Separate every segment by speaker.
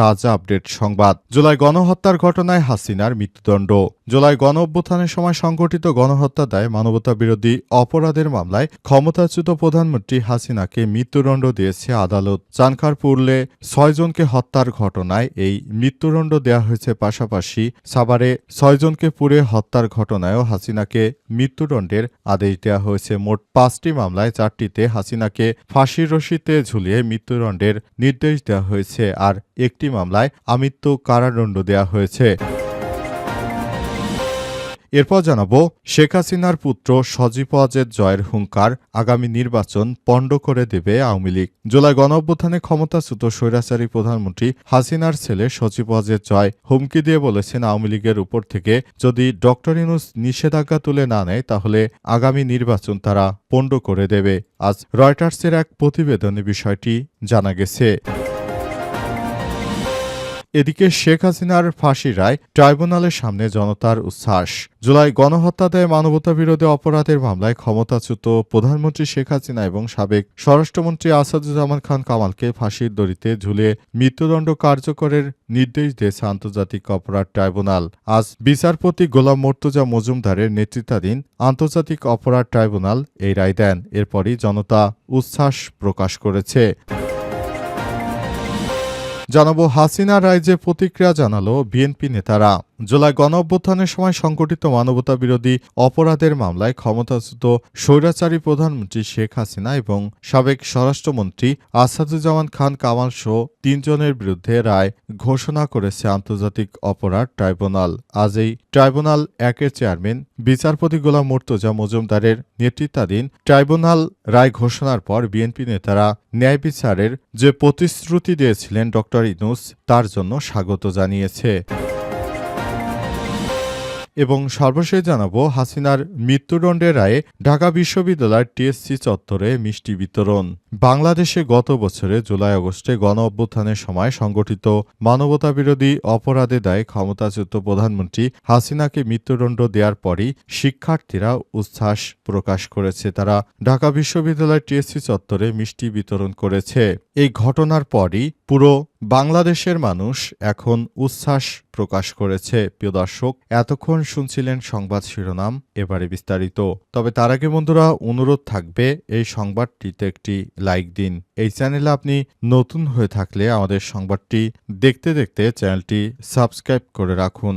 Speaker 1: তাজা আপডেট সংবাদ। জুলাই গণহত্যার ঘটনায় হাসিনার মৃত্যুদণ্ড। জুলাই গণ অভ্যুত্থানের সময় সংঘটিত গণহত্যা দায় মানবতা বিরোধী অপরাধের মামলায় ক্ষমতাচ্যুত প্রধানমন্ত্রী হাসিনাকে মৃত্যুদণ্ড দিয়েছে আদালত। চানখারপুরলে ছয়জনকে হত্যার ঘটনায় এই মৃত্যুদণ্ড দেওয়া হয়েছে পাশাপাশি সাভারে ছয়জনকে পুরে হত্যার ঘটনায়ও হাসিনাকে মৃত্যুদণ্ডের আদেশ দেওয়া হয়েছে। মোট পাঁচটি মামলায় চারটিতে হাসিনাকে ফাঁসির রশিতে ঝুলিয়ে মৃত্যুদণ্ডের নির্দেশ দেওয়া হয়েছে। আর একটি মামলায় আমৃত্যু কারাদণ্ড দেয়া হয়েছে। এরপর জানাব, শেখ হাসিনার পুত্র সজীব ওয়াজেদ জয়ের হুঙ্কার আগামী নির্বাচন পণ্ড করে দেবে আওয়ামী লীগ। জুলাই গণঅভ্যুত্থানে ক্ষমতাচ্যুত স্বৈরাচারী প্রধানমন্ত্রী হাসিনার ছেলে সজীব ওয়াজেদ জয় হুমকি দিয়ে বলেছেন আওয়ামী লীগের উপর থেকে যদি ডক্টর ইনুস নিষেধাজ্ঞা তুলে না নেয়, তাহলে আগামী নির্বাচন তারা পণ্ড করে দেবে। আজ রয়টার্সের এক প্রতিবেদনে বিষয়টি জানা গেছে। এদিকে শেখ হাসিনার ফাঁসি রায় ট্রাইব্যুনালের সামনে জনতার উচ্ছ্বাস। জুলাই গণহত্যা দেয় মানবতা বিরোধী অপরাধের মামলায় ক্ষমতাচ্যুত প্রধানমন্ত্রী শেখ হাসিনা এবং সাবেক স্বরাষ্ট্রমন্ত্রী আসাদুজ্জামান খান কামালকে ফাঁসির দড়িতে ঝুলিয়ে মৃত্যুদণ্ড কার্যকরের নির্দেশ দিয়েছে আন্তর্জাতিক অপরাধ ট্রাইব্যুনাল। আজ বিচারপতি গোলাম মর্তুজা মজুমদারের নেতৃত্বাধীন আন্তর্জাতিক অপরাধ ট্রাইব্যুনাল এই রায় দেন। এরপরই জনতা উচ্ছ্বাস প্রকাশ করেছে। জানাব হাসিনা রায় যে প্রতিক্রিয়া জানালো বিএনপি নেতারা। জুলাই গণ অভ্যুত্থানের সময় সংগঠিত মানবতা বিরোধী অপরাধের মামলায় ক্ষমতাচ্যুত স্বৈরাচারী প্রধানমন্ত্রী শেখ হাসিনা এবং সাবেক স্বরাষ্ট্রমন্ত্রী আসাদুজ্জামান খান কামাল সহ তিনজনের বিরুদ্ধে রায় ঘোষণা করেছে আন্তর্জাতিক অপরাধ ট্রাইব্যুনাল। আজ এই ট্রাইব্যুনাল একের চেয়ারম্যান, বিচারপতি গোলাম মর্তুজা মজুমদারের নেতৃত্বাধীন ট্রাইব্যুনাল রায় ঘোষণার পর বিএনপি নেতারা ন্যায় বিচারের যে প্রতিশ্রুতি দিয়েছিলেন ড ইনুস তার জন্য স্বাগত জানিয়েছে। এবং সর্বশেষ জানাব, হাসিনার মৃত্যুদণ্ডের রায়ে ঢাকা বিশ্ববিদ্যালয়ের টিএসসি চত্বরে মিষ্টি বিতরণ। বাংলাদেশে গত বছরে জুলাই আগস্টে গণ অভ্যুত্থানের সময় সংগঠিত মানবতাবিরোধী অপরাধে দায়ে ক্ষমতাচ্যুত প্রধানমন্ত্রী হাসিনাকে মৃত্যুদণ্ড দেওয়ার পরই শিক্ষার্থীরা উচ্ছ্বাস প্রকাশ করেছে। তারা ঢাকা বিশ্ববিদ্যালয়ের টিএসসি চত্বরে মিষ্টি বিতরণ করেছে। এই ঘটনার পরই পুরো বাংলাদেশের মানুষ এখন উচ্ছ্বাস প্রকাশ করেছে। প্রিয় দর্শক, এতক্ষণ শুনছিলেন সংবাদ শিরোনাম, এবারে বিস্তারিত। তবে তার আগে বন্ধুরা, অনুরোধ থাকবে, এই সংবাদটিতে একটি লাইক দিন। এই চ্যানেলে আপনি নতুন হয়ে থাকলে আমাদের সংবাদটি দেখতে দেখতে চ্যানেলটি সাবস্ক্রাইব করে রাখুন।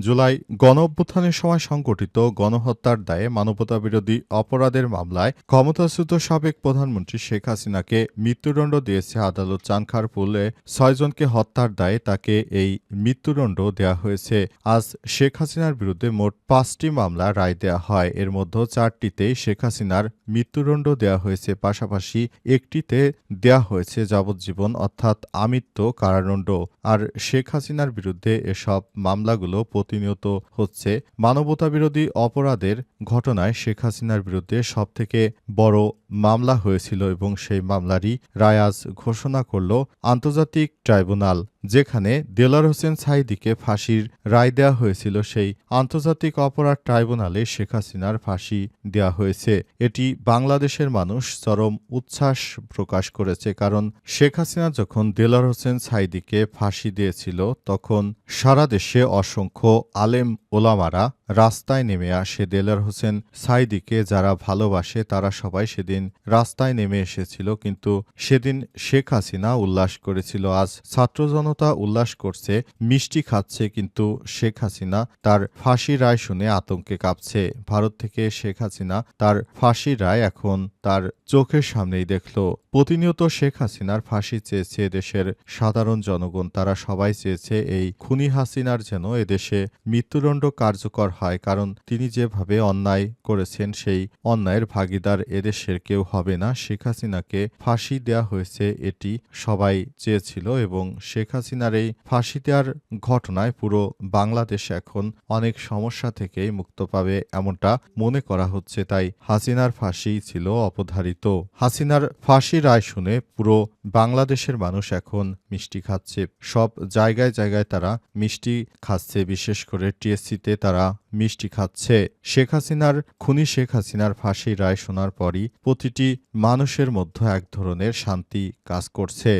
Speaker 1: জুলাই গণ অভ্যুত্থানের সময় সংগঠিত গণহত্যার দায়ে মানবতাবিরোধী অপরাধের মামলায় ক্ষমতাচ্যুত সাবেক প্রধানমন্ত্রী শেখ হাসিনাকে মৃত্যুদণ্ড দিয়েছে আদালত চানখারপুলে। ছয়জনকে হত্যার দায়ে তাকে এই মৃত্যুদণ্ড দেওয়া হয়েছে। আজ শেখ হাসিনার বিরুদ্ধে মোট পাঁচটি মামলা রায় দেয়া হয়। এর মধ্যে চারটিতে শেখ হাসিনার মৃত্যুদণ্ড দেওয়া হয়েছে। পাশাপাশি একটিতে দেয়া হয়েছে যাবজ্জীবন, অর্থাৎ আমৃত্য কারাদণ্ড। আর শেখ হাসিনার বিরুদ্ধে এসব মামলাগুলো প্রতিনিয়ত হচ্ছে মানবতাবিরোধী অপরাধের ঘটনায় শেখ হাসিনার বিরুদ্ধে সবথেকে বড় মামলা হয়েছিল এবং সেই মামলারই রায়াজ ঘোষণা করল আন্তর্জাতিক ট্রাইব্যুনাল। যেখানে দেলার হোসেন সাইদিকে ফাঁসির রায় দেওয়া হয়েছিল, সেই আন্তর্জাতিক অপরাধ ট্রাইব্যুনালে শেখ হাসিনার ফাঁসি দেওয়া হয়েছে। এটি বাংলাদেশের মানুষ চরম উচ্ছ্বাস প্রকাশ করেছে, কারণ শেখ হাসিনা যখন দেলার হোসেন সাইদিকে ফাঁসি দিয়েছিল, তখন সারা দেশে অসংখ্য আলেম ওলামারা রাস্তায় নেমে আসে দেলার হোসেন সাইদিকে যারা ভালোবাসে তারা সবাই সেদিন রাস্তায় নেমে এসেছিল, কিন্তু সেদিন শেখ হাসিনা উল্লাস করেছিল। আজ ছাত্র জনতা উল্লাস করছে, মিষ্টি খাচ্ছে, কিন্তু শেখ হাসিনা তার ফাঁসি রায় শুনে আতঙ্কে কাঁপছে। ভারত থেকে শেখ হাসিনা তার ফাঁসি রায় এখন তার চোখের সামনেই দেখল। প্রতিনিয়ত শেখ হাসিনার ফাঁসি চেয়েছে দেশের সাধারণ জনগণ, তারা সবাই চেয়েছে এই খুনি হাসিনার যেন এদেশে মৃত্যুদণ্ড কার্যকর হয়, কারণ তিনি যেভাবে অন্যায় করেছেন, সেই অন্যায়ের ভাগিদার এদেশের কেউ হবে না। শেখ হাসিনাকে ফাঁসি দেয়া হয়েছে, এটি সবাই চেয়েছিল এবং শেখ হাসিনার এই ফাঁসি দেওয়ার ঘটনায় পুরো বাংলাদেশ এখন অনেক সমস্যা থেকেই মুক্ত পাবে এমনটা মনে করা হচ্ছে, তাই হাসিনার ফাঁসি ছিল অপধারিত। হাসিনার ফাঁসি রায় শুনে পুরো বাংলাদেশের মানুষ এখন মিষ্টি খাচ্ছে। সব জায়গায় জায়গায় তারা মিষ্টি খাচ্ছে, বিশেষ করে টিএসসিতে তারা মিষ্টি খাচ্ছে। শেখ হাসিনার খুনি শেখ হাসিনার ফাঁসি রায় শোনার পরই প্রতিটি মানুষের মধ্যে এক ধরনের শান্তি কাজ করছে।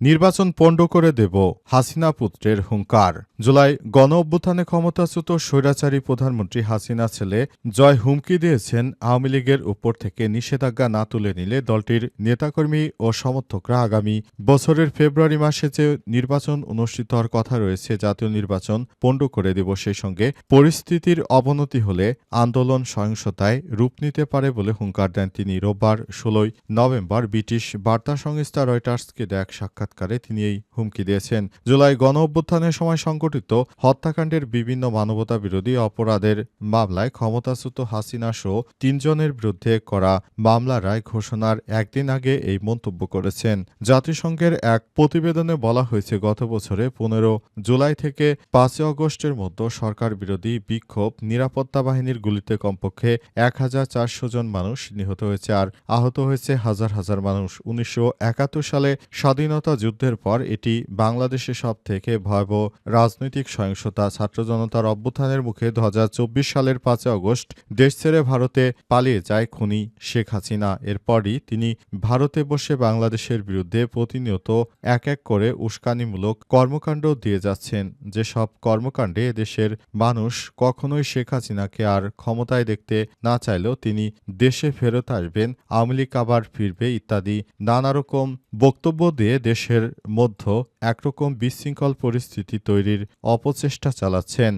Speaker 1: নির্বাচন পণ্ড করে দেব হাসিনা পুত্রের হুঙ্কার। জুলাই গণ অভ্যুত্থানে ক্ষমতাচ্যুত স্বৈরাচারী প্রধানমন্ত্রী হাসিনা ছেলে জয় হুমকি দিয়েছেন আওয়ামী লীগের উপর থেকে নিষেধাজ্ঞা না তুলে নিলে দলটির নেতাকর্মী ও সমর্থকরা আগামী বছরের ফেব্রুয়ারি মাসে যে নির্বাচন অনুষ্ঠিত হওয়ার কথা রয়েছে, জাতীয় নির্বাচন পণ্ড করে দেব সেই সঙ্গে পরিস্থিতির অবনতি হলে আন্দোলন সহিংসতায় রূপ নিতে পারে বলে হুঙ্কার দেন তিনি। রোববার, ষোলোই নভেম্বর ব্রিটিশ বার্তা সংস্থা রয়টার্সকে দেয়া এক সাক্ষাৎকারে তিনি এই হুমকি দিয়েছেন। জুলাই গণ অভ্যুত্থানের সময় সংঘটিত হত্যাকাণ্ডের বিভিন্ন মানবতা বিরোধী অপরাধের মামলায় ক্ষমতাচ্যুত হাসিনা সহ তিনজনের বিরুদ্ধে করা মামলা রায় ঘোষণার একদিন আগে এই মন্তব্য করেছেন। জাতিসংঘের এক প্রতিবেদনে বলা হয়েছে, গত বছরে পনেরো জুলাই থেকে পাঁচই অগস্টের মধ্যে সরকার বিরোধী বিক্ষোভ নিরাপত্তা বাহিনীর গুলিতে কমপক্ষে এক হাজার চারশো জন মানুষ নিহত হয়েছে, আর আহত হয়েছে হাজার হাজার মানুষ। উনিশশো একাত্তর সালে স্বাধীনতা যুদ্ধের পর এটি বাংলাদেশে সব থেকে ভয়াবহ রাজনৈতিক সহিংসতা, ছাত্র জনতার অভ্যুত্থানের মুখে দু হাজার চব্বিশ সালের পাঁচই অগস্ট দেশ ছেড়ে ভারতে পালিয়ে যায় খুনি শেখ হাসিনা। এরপরই তিনি ভারতে বসে বাংলাদেশের বিরুদ্ধে প্রতিনিয়ত এক এক করে উস্কানিমূলক কর্মকাণ্ড দিয়ে যাচ্ছেন। যেসব কর্মকাণ্ডে দেশের মানুষ কখনোই শেখ হাসিনাকে আর ক্ষমতায় দেখতে না চাইলেও তিনি দেশে ফেরত আসবেন, আওয়ামী লীগ আবার ফিরবে ইত্যাদি নানা রকম বক্তব্য দিয়ে দেশের মধ্য একরকম বিশৃঙ্খল পরিস্থিতি তৈরির অপচেষ্টা চালাচ্ছেন।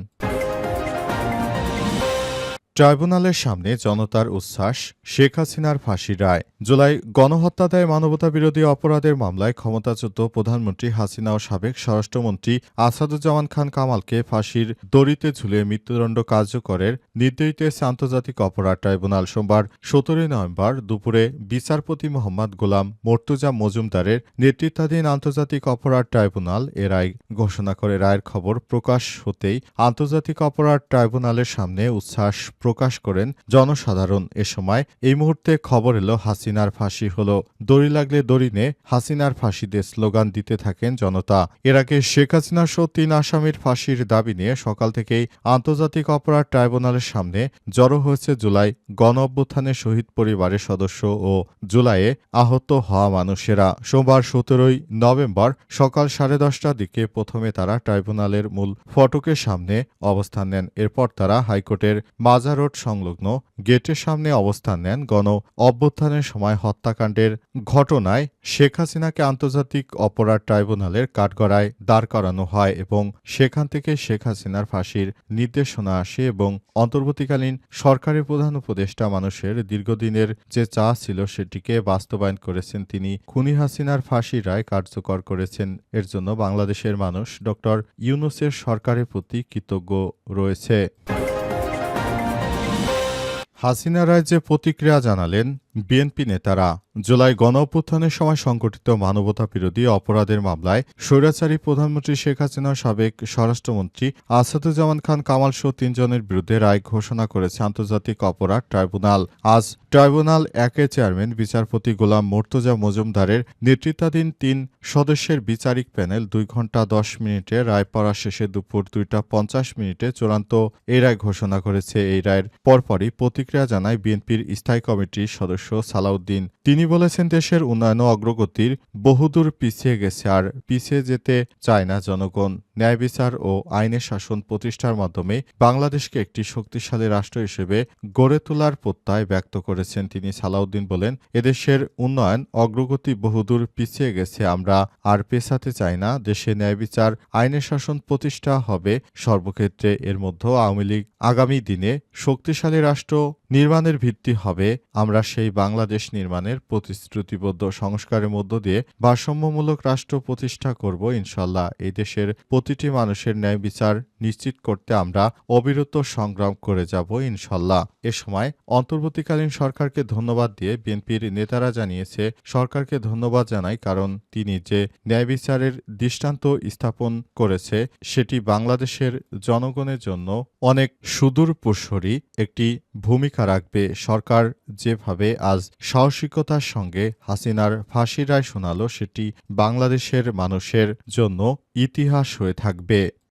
Speaker 1: ট্রাইব্যুনালের সামনে জনতার উচ্ছ্বাস, শেখ হাসিনার ফাঁসি রায়। জুলাই গণহত্যাদায় মানবতা বিরোধী অপরাধের মামলায় ক্ষমতাচ্যুত প্রধানমন্ত্রী হাসিনা ও সাবেক স্বরাষ্ট্রমন্ত্রী আসাদুজ্জামান খান কামালকে ফাঁসির দড়িতে ঝুলিয়ে মৃত্যুদণ্ড কার্যকরের নির্দেশ আন্তর্জাতিক অপরাধ ট্রাইব্যুনাল সোমবার সতেরোই নভেম্বর দুপুরে বিচারপতি মোহাম্মদ গোলাম মর্তুজা মজুমদারের নেতৃত্বাধীন আন্তর্জাতিক অপরাধ ট্রাইব্যুনাল এ রায় ঘোষণা করে। রায়ের খবর প্রকাশ হতেই আন্তর্জাতিক অপরাধ ট্রাইব্যুনালের সামনে উচ্ছ্বাস প্রকাশ করেন জনসাধারণ। এ সময় এই মুহূর্তে খবর এলো, হাসিনার ফাঁসি হলো। দড়ি লাগলে দড়ি নে, হাসিনার ফাঁসিতে স্লোগান দিতে থাকেন জনতা। এর আগে শেখ হাসিনা সহ তিন আসামির ফাঁসির দাবি নিয়ে সকাল থেকেই আন্তর্জাতিক অপরাধ ট্রাইব্যুনালের সামনে জড়ো হয়েছে জুলাই গণ অভ্যুত্থানের শহীদ পরিবারের সদস্য ও জুলাইয়ে আহত হওয়া মানুষেরা। সোমবার সতেরোই নভেম্বর সকাল সাড়ে দশটার দিকে প্রথমে তারা ট্রাইব্যুনালের মূল ফটকের সামনে অবস্থান নেন। এরপর তারা হাইকোর্টের মাজার রোড সংলগ্ন গেটের সামনে অবস্থান নেন গণ অভ্যুত্থানের সময় হত্যাকাণ্ডের ঘটনায় শেখ হাসিনাকে আন্তর্জাতিক অপরাধ ট্রাইব্যুনালের কাঠগড়ায় দাঁড় করানো হয় এবং সেখান থেকে শেখ হাসিনার ফাঁসির নির্দেশনা আসে এবং অন্তর্বর্তীকালীন সরকারের প্রধান উপদেষ্টা মানুষের দীর্ঘদিনের যে চা ছিল সেটিকে বাস্তবায়ন করেছেন তিনি। খুনি হাসিনার ফাঁসি রায় কার্যকর করেছেন। এর জন্য বাংলাদেশের মানুষ ডক্টর ইউনুসের সরকারের প্রতি কৃতজ্ঞ রয়েছে। হাসিনা রায় যে প্রতিক্রিয়া জানালেন বিএনপি নেতারা জুলাই গণ অভ্যুত্থানের সময় সংঘটিত মানবতা বিরোধী অপরাধের মামলায় স্বৈরাচারী প্রধানমন্ত্রী শেখ হাসিনা সাবেক স্বরাষ্ট্রমন্ত্রী আসাদুজ্জামান খান কামাল সহ তিনজনের বিরুদ্ধে রায় ঘোষণা করেছে আন্তর্জাতিক অপরাধ ট্রাইব্যুনাল। আজ ট্রাইব্যুনাল একের চেয়ারম্যান, বিচারপতি গোলাম মোর্তজা মজুমদারের নেতৃত্বাধীন তিন সদস্যের বিচারিক প্যানেল দুই ঘণ্টা দশ মিনিটে রায় পড়া শেষে দুপুর দুইটা পঞ্চাশ মিনিটে চূড়ান্ত এই রায় ঘোষণা করেছে। এই রায়ের পরপরই প্রতিক্রিয়া জানায় বিএনপির স্থায়ী কমিটির সদস্য। সদস্য সালাউদ্দিন। তিনি বলেছেন, দেশের উন্নয়ন অগ্রগতির বহুদূর পিছিয়ে গেছে আর পিছিয়ে যেতে চায় না জনগণ। ন্যায় বিচার ও আইনের শাসন প্রতিষ্ঠার মাধ্যমে বাংলাদেশকে একটি শক্তিশালী রাষ্ট্র হিসেবে গড়ে তোলার প্রত্যয় ব্যক্ত করেছেন তিনি। সালাউদ্দিন বলেন, এদেশের উন্নয়ন, অগ্রগতি বহুদূর পিছিয়ে গেছে, আমরা আর পেছাতে চাই না। দেশে ন্যায় বিচার, আইনের শাসন প্রতিষ্ঠা হবে সর্বক্ষেত্রে। এর মধ্যে আওয়ামী লীগ আগামী দিনে শক্তিশালী রাষ্ট্র নির্মাণের ভিত্তি হবে, আমরা সেই বাংলাদেশ নির্মাণের প্রতিশ্রুতিবদ্ধ সংস্কারের মধ্য দিয়ে ভারসাম্যমূলক রাষ্ট্র প্রতিষ্ঠা করব, ইনশাল্লাহ। এই দেশের প্রতিটি মানুষের ন্যায় বিচার নিশ্চিত করতে আমরা অবিরত সংগ্রাম করে যাব, ইনশাল্লাহ। এ সময় অন্তর্বর্তীকালীন সরকারকে ধন্যবাদ দিয়ে বিএনপির নেতারা জানিয়েছে, সরকারকে ধন্যবাদ জানাই কারণ তিনি যে ন্যায় বিচারের দৃষ্টান্ত স্থাপন করেছে, সেটি বাংলাদেশের জনগণের জন্য অনেক সুদূর প্রসরী একটি ভূমিকা রাখবে, সরকার যেভাবে আজ সাহসিকতার সঙ্গে হাসিনার ফাঁসির রায় শোনালো, সেটি বাংলাদেশের মানুষের জন্য ইতিহাস হয়ে থাকবে।